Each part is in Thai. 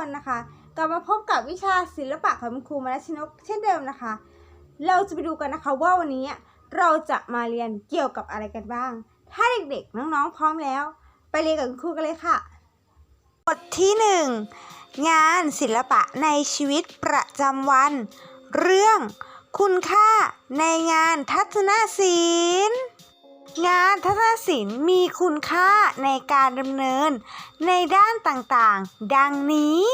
คนนะคะ กลับมาพบกับวิชาศิลปะของคุณครูมานัชนกเช่นเดิมนะคะ เราจะไปดูกันนะคะว่าวันนี้เราจะมาเรียนเกี่ยวกับอะไรกันบ้าง ถ้าเด็กๆ น้องๆ พร้อมแล้ว ไปเรียนกับคุณครูกันเลยค่ะ บทที่หนึ่งงานศิลปะในชีวิตประจำวัน เรื่อง คุณค่าในงานทัศนศิลป์ งานทัศนศิลป์มีคุณค่าในการดำเนิน ในด้านต่างๆ ดังนี้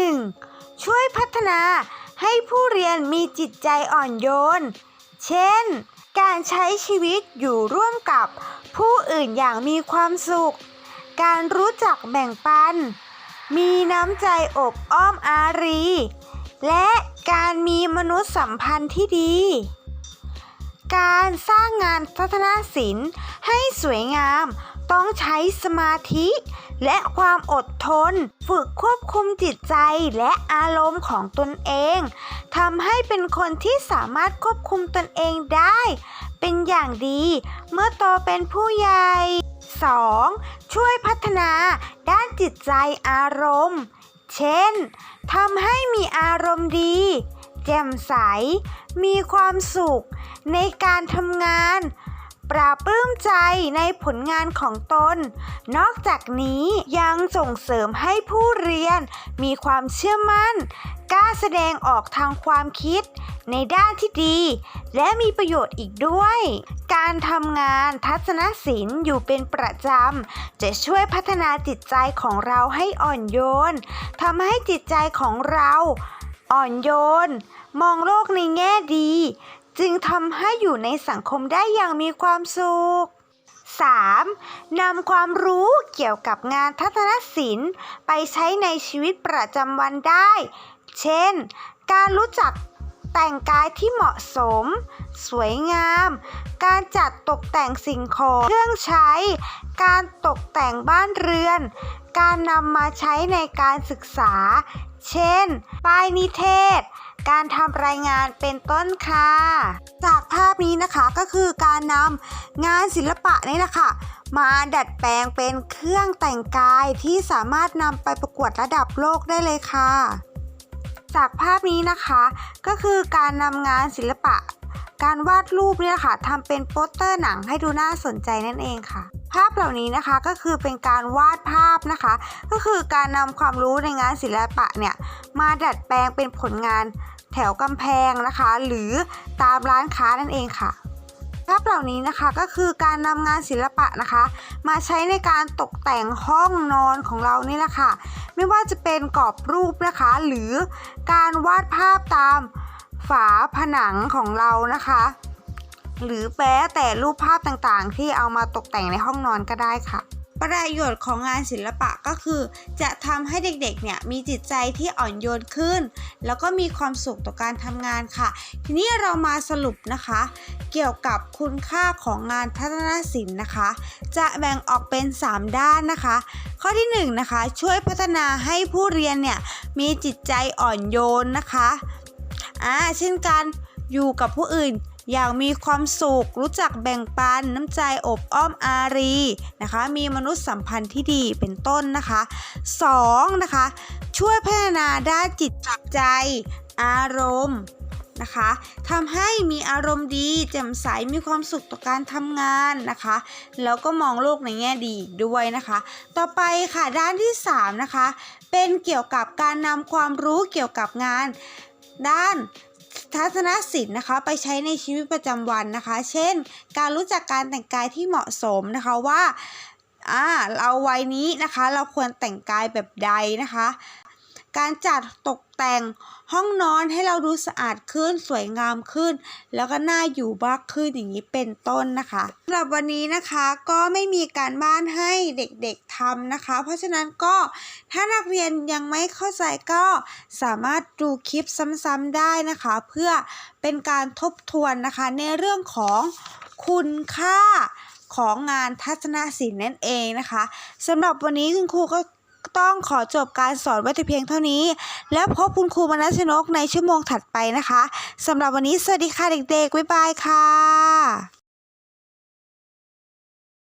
1. ช่วยพัฒนาให้ผู้เรียนมีจิตใจอ่อนโยน เช่น การใช้ชีวิตอยู่ร่วมกับผู้อื่นอย่างมีความสุข การรู้จักแบ่งปัน มีน้ำใจอบอ้อมอารี และการมีมนุษยสัมพันธ์ที่ดี การสร้างงานทัศนศิลป์ให้สวยงาม ต้องใช้สมาธิ และความอดทน ฝึกควบคุมจิตใจและอารมณ์ของตนเองทำให้เป็นคนที่สามารถควบคุมตนเองได้ เป็นอย่างดีเมื่อโตเป็นผู้ใหญ่ 2. ช่วยพัฒนาด้านจิตใจอารมณ์ เช่นทำให้มีอารมณ์ดี แจ่มใส มีความสุข ในการทำงาน ปราปลื้มใจในผลงานของตน นอกจากนี้ยังส่งเสริมให้ผู้เรียน มีความเชื่อมั่น กล้าแสดงออกทางความคิด ในด้านที่ดี และมีประโยชน์อีกด้วย การทำงานทัศนศิลป์อยู่เป็นประจำ จะช่วยพัฒนาจิตใจของเราให้อ่อนโยนทำให้จิตใจของเรา อ่อนโยน มองโลกในแง่ดี จึงทำให้อยู่ในสังคมได้อย่างมีความสุข 3. นำความรู้เกี่ยวกับงานทัศนศิลป์ ไปใช้ในชีวิตประจำวันได้ เช่น การรู้จักแต่งกายที่เหมาะสม สวยงาม การจัดตกแต่งสิ่งของเครื่องใช้ การตกแต่งบ้านเรือน การนำมาใช้ในการศึกษา เช่น ป้ายนิเทศ การทำรายงานเป็นต้นค่ะ จากภาพนี้นะคะก็คือการนำงานศิลปะนี่แหละค่ะมาดัดแปลงเป็นเครื่องแต่งกายที่สามารถนำไปประกวดระดับโลกได้เลยค่ะ จากภาพนี้นะคะก็คือการนำงานศิลปะ การวาดรูปเนี่ยค่ะทำเป็นโปสเตอร์หนังให้ดูน่าสนใจนั่นเองค่ะ ภาพเหล่านี้นะคะก็คือเป็นการวาดภาพนะคะ ก็คือการนำความรู้ในงานศิลปะเนี่ยมาดัดแปลงเป็นผลงานแถวกำแพงนะคะ หรือตามร้านค้านั่นเองค่ะภาพเหล่านี้นะคะก็คือการนำงานศิลปะนะคะ มาใช้ในการตกแต่งห้องนอนของเรานี่แหละค่ะ ไม่ว่าจะเป็นกรอบรูปนะคะ หรือการวาดภาพตามฝาผนังของเรานะคะ หรือแม้แต่รูปภาพต่างๆ ที่เอามาตกแต่งในห้องนอนก็ได้ค่ะ ประโยชน์ของงานศิลปะก็คือ จะทำให้เด็กๆเนี่ยมีจิตใจที่อ่อนโยนขึ้น แล้วก็มีความสุขต่อการทำงานค่ะ ทีนี้เรามาสรุปนะคะ เกี่ยวกับคุณค่าของงานทัศนศิลป์นะคะ จะแบ่งออกเป็น 3 ด้านนะคะ ข้อที่1นงนะคะช่วยพัฒนาให้ผู้เรียนเนี่ยมีจิตใจอ่อนโยนนะคะอ่าเช่นการอยู่กับผู้อื่น อย่างมีความสุข รู้จักแบ่งปัน น้ำใจอบอ้อมอารีนะคะ มีมนุษยสัมพันธ์ที่ดีเป็นต้นนะคะ 2. นะคะ ช่วยพัฒนาด้านจิตใจ อารมณ์นะคะทำให้มีอารมณ์ดีแจ่มใสมีความสุขต่อการทำงานนะคะ แล้วก็มองโลกในแง่ดีด้วยนะคะ ต่อไปค่ะด้านที่3นะคะเป็นเกี่ยวกับการนำความรู้เกี่ยวกับงาน ด้าน ทัศนศิลป์นะคะไปใช้ในชีวิตประจำวันนะคะ เช่น การรู้จักการแต่งกายที่เหมาะสมนะคะว่าอ่าเราวัยนี้นะคะ เราควรแต่งกายแบบใดนะคะ การจัดตกแต่งห้องนอนให้เราดูสะอาดขึ้น สวยงามขึ้น แล้วก็น่าอยู่มากขึ้นอย่างนี้เป็นต้นนะคะสำหรับวันนี้นะคะก็ไม่มีการบ้านให้เด็กๆทำนะคะ เพราะฉะนั้นก็ถ้านักเรียนยังไม่เข้าใจก็สามารถดูคลิปซ้ำๆได้นะคะ เพื่อเป็นการทบทวนนะคะ ในเรื่องของคุณค่าของงานทัศนศิลป์นั่นเองนะคะสำหรับวันนี้คุณครูก็ ต้องขอจบการสอนไว้แต่เพียงเท่านี้ แล้วพบคุณครูมนัชนกในชั่วโมงถัดไปนะคะสำหรับวันนี้สวัสดีค่ะเด็กๆบ๊ายบายค่ะ